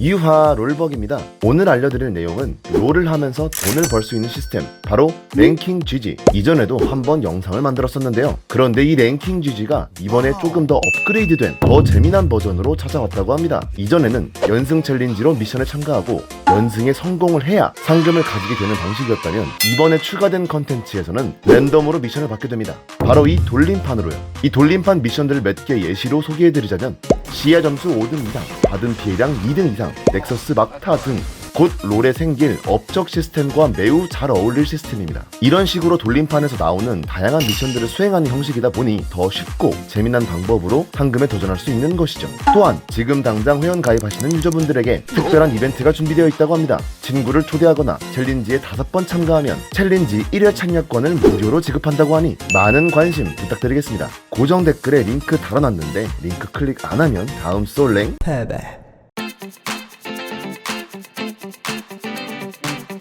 유하 롤벅입니다. 오늘 알려드릴 내용은 롤을 하면서 돈을 벌 수 있는 시스템, 바로 랭킹 GG. 이전에도 한번 영상을 만들었었는데요. 그런데 이 랭킹 GG가 이번에 조금 더 업그레이드된 더 재미난 버전으로 찾아왔다고 합니다. 이전에는 연승 챌린지로 미션에 참가하고 연승에 성공을 해야 상금을 가지게 되는 방식이었다면 이번에 추가된 컨텐츠에서는 랜덤으로 미션을 받게 됩니다. 바로 이 돌림판으로요. 이 돌림판 미션들을 몇 개 예시로 소개해드리자면 시야 점수 5등 이상, 받은 피해량 2등 이상, 넥서스 막타 등 곧 롤에 생길 업적 시스템과 매우 잘 어울릴 시스템입니다. 이런 식으로 돌림판에서 나오는 다양한 미션들을 수행하는 형식이다 보니 더 쉽고 재미난 방법으로 상금에 도전할 수 있는 것이죠. 또한 지금 당장 회원 가입하시는 유저분들에게 특별한 이벤트가 준비되어 있다고 합니다. 친구를 초대하거나 챌린지에 다섯 번 참가하면 챌린지 1회 참여권을 무료로 지급한다고 하니 많은 관심 부탁드리겠습니다. 고정 댓글에 링크 달아놨는데 링크 클릭 안 하면 다음 솔랭 패배